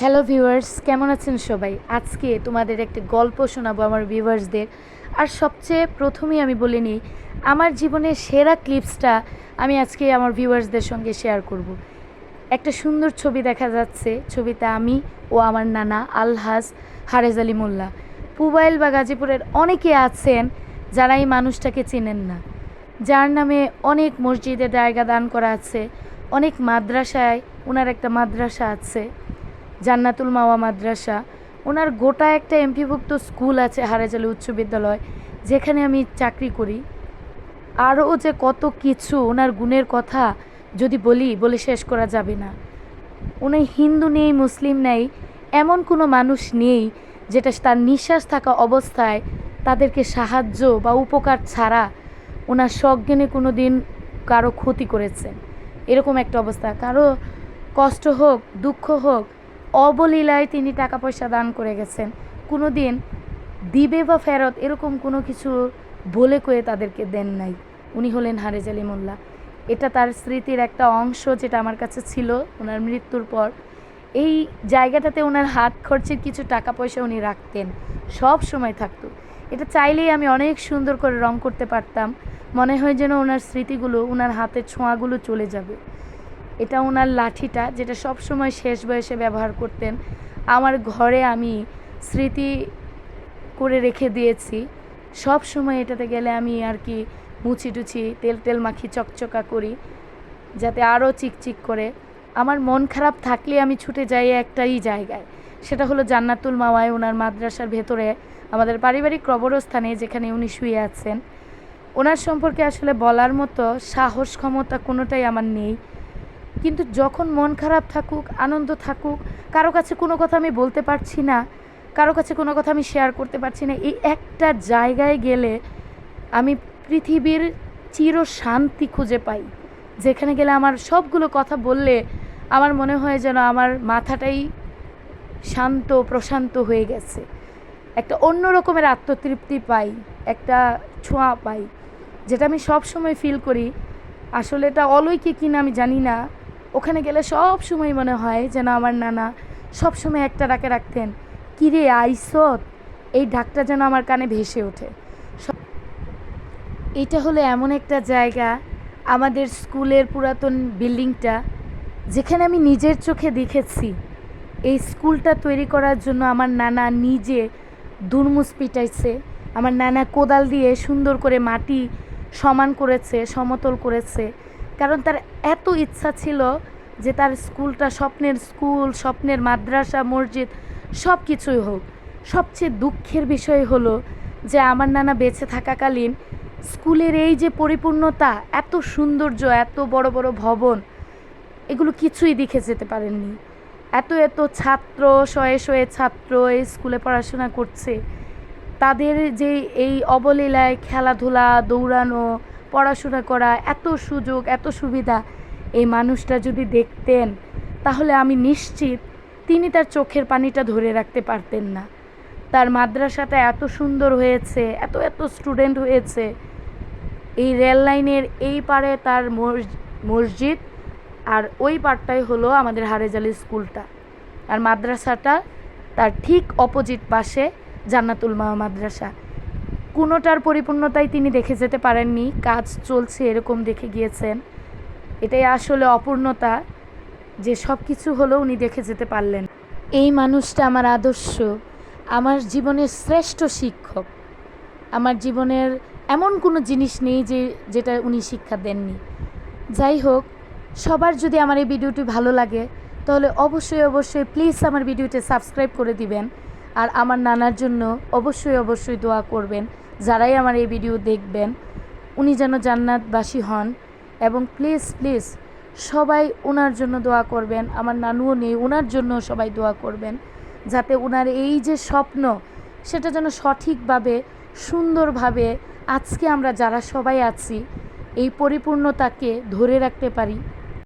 Hello viewers কেমন আছেন সবাই? আজকে তোমাদের একটা গল্প শোনাবো আমার ভিউয়ার্সদের আর সবচেয়ে প্রথমেই আমি বলে নিই, আমার জীবনের সেরা ক্লিপসটা আমি আজকে আমার ভিউয়ার্সদের সঙ্গে শেয়ার করব। একটা সুন্দর ছবি দেখা যাচ্ছে ছবিতে আমি ও আমার নানা আলহাজ হারেজ আলী মোল্লা। পুবাইল বা গাজীপুরের অনেকে আছেন যারা এই মানুষটাকে চেনেন না। যার নামে অনেক মসজিদে জায়গা দান করা আছে, অনেক মাদ্রাসায় ওনার একটা মাদ্রাসা আছে। জান্নাতুল মাওয়া মাদ্রাসা। ওনার গোটা একটা এমপিভুক্ত স্কুল আছে হারেজালি উচ্চ বিদ্যালয়, যেখানে আমি চাকরি করি। আরও যে কত কিছু ওনার গুণের কথা যদি বলি, বলে শেষ করা যাবে না। উনি হিন্দু নেই, মুসলিম নেই, এমন কোনো মানুষ নেই যেটা তার নিঃশ্বাস থাকা অবস্থায় তাদেরকে সাহায্য বা উপকার ছাড়া ওনার সজ্ঞানে কোনো দিন কারও ক্ষতি করেছেন এরকম একটা অবস্থা। কারও কষ্ট হোক, দুঃখ হোক অবলীলায় তিনি টাকা পয়সা দান করে গেছেন। কোনো দিন দিবে বা ফেরত এরকম কোনো কিছু বলে কয়ে তাদেরকে দেন নাই। উনি হলেন হারেজ আলী মোল্লা। এটা তার স্মৃতির একটা অংশ যেটা আমার কাছে ছিল ওনার মৃত্যুর পর। এই জায়গাটাতে ওনার হাত খরচের কিছু টাকা পয়সা উনি রাখতেন। সব সময় থাকতো। এটা চাইলেই আমি অনেক সুন্দর করে রং করতে পারতাম। মনে হয় যেন ওনার স্মৃতিগুলো, ওনার হাতের ছোঁয়াগুলো চলে যাবে। এটা ওনার লাঠিটা যেটা সব সময় শেষ বয়সে ব্যবহার করতেন। আমার ঘরে আমি স্মৃতি করে রেখে দিয়েছি। সব সময় এটাতে গেলে আমি আর কি মুছি টুছি, তেল তেল মাখি চকচকা করি, যাতে আরও চিকচিক করে। আমার মন খারাপ থাকলে আমি ছুটে যাই একটাই জায়গায়। সেটা হলো জান্নাতুল মাওয়ায় ওনার মাদ্রাসার ভেতরে আমাদের পারিবারিক কবরস্থানে যেখানে উনি শুয়ে আছেন। ওনার সম্পর্কে আসলে বলার মতো সাহস, ক্ষমতা কোনোটাই আমার নেই। কিন্তু যখন মন খারাপ থাকুক, আনন্দ থাকুক, কারও কাছে কোনো কথা আমি বলতে পারছি না, কারও কাছে কোনো কথা আমি শেয়ার করতে পারছি না, এই একটা জায়গায় গেলে আমি পৃথিবীর চির শান্তি খুঁজে পাই। যেখানে গেলে আমার সবগুলো কথা বললে আমার মনে হয় যেন আমার মাথাটাই শান্ত, প্রশান্ত হয়ে গেছে। একটা অন্য রকমের আত্মতৃপ্তি পাই, একটা ছোঁয়া পাই, যেটা আমি সব সময় ফিল করি। আসলে এটা অলৌকিক কিনা আমি জানি না ওখানে গেলে সব সময় মনে হয় যেন আমার নানা সব সময় একটা ডাকে রাখতেন, কিরে আইসত এই ডাকটা যেন আমার কানে ভেসে ওঠে। এটা হলো এমন একটা জায়গা, আমাদের স্কুলের পুরাতন বিল্ডিংটা, যেখানে আমি নিজের চোখে দেখেছি। এই স্কুলটা তৈরি করার জন্য আমার নানা নিজে দুর্মুস পিটাইছে, আমার নানা কোদাল দিয়ে সুন্দর করে মাটি সমান করেছে, সমতল করেছে। কারণ তার এত ইচ্ছা ছিল যে তার স্কুলটা স্বপ্নের স্কুল, স্বপ্নের মাদ্রাসা, মসজিদ সব কিছুই হোক। সবচেয়ে দুঃখের বিষয় হলো যে আমার নানা বেঁচে থাকাকালীন স্কুলের এই যে পরিপূর্ণতা, এত সৌন্দর্য, এত বড় বড় ভবন, এগুলো কিছুই দেখে যেতে পারেননি। এত এত ছাত্র, শয়ে শয়ে ছাত্র এই স্কুলে পড়াশোনা করছে। তাদের যে এই অবলীলায় খেলাধুলা, দৌড়ানো পড়াশোনা করা, এত সুযোগ, এত সুবিধা এই মানুষটা যদি দেখতেন, তাহলে আমি নিশ্চিত তিনি তার চোখের পানিটা ধরে রাখতে পারতেন না। তার মাদ্রাসাটা এত সুন্দর হয়েছে, এত এত স্টুডেন্ট হয়েছে। এই রেল লাইনের এই পারে তার মসজিদ আর ওই পারটাই হলো আমাদের হারেজালি স্কুলটা। আর মাদ্রাসাটা তার ঠিক অপোজিট পাশে জান্নাতুল মা মাদ্রাসা। কোনোটার পরিপূর্ণতাই তিনি দেখে যেতে পারেননি। কাজ চলছে এরকম দেখে গিয়েছেন। এটাই আসলে অপূর্ণতা যে সব কিছু হলেও উনি দেখে যেতে পারলেন। এই মানুষটা আমার আদর্শ, আমার জীবনের শ্রেষ্ঠ শিক্ষক। আমার জীবনের এমন কোনো জিনিস নেই যে, যেটা উনি শিক্ষা দেননি। যাই হোক, সবার যদি আমার এই ভিডিওটি ভালো লাগে, তাহলে অবশ্যই অবশ্যই প্লিজ আমার ভিডিওটি সাবস্ক্রাইব করে দিবেন। আর আমার নানার জন্য অবশ্যই অবশ্যই দোয়া করবেন। যারাই আমার এই ভিডিও দেখবেন, উনি যেন জান্নাতবাসী হন এবং প্লিজ প্লিজ সবাই ওনার জন্য দোয়া করবেন। আমার নানুও নেই ওনার জন্য সবাই দোয়া করবেন যাতে ওনার এই যে স্বপ্ন, সেটা যেন সঠিকভাবে, সুন্দরভাবে আজকে আমরা যারা সবাই আছি, এই পরিপূর্ণতাকে ধরে রাখতে পারি।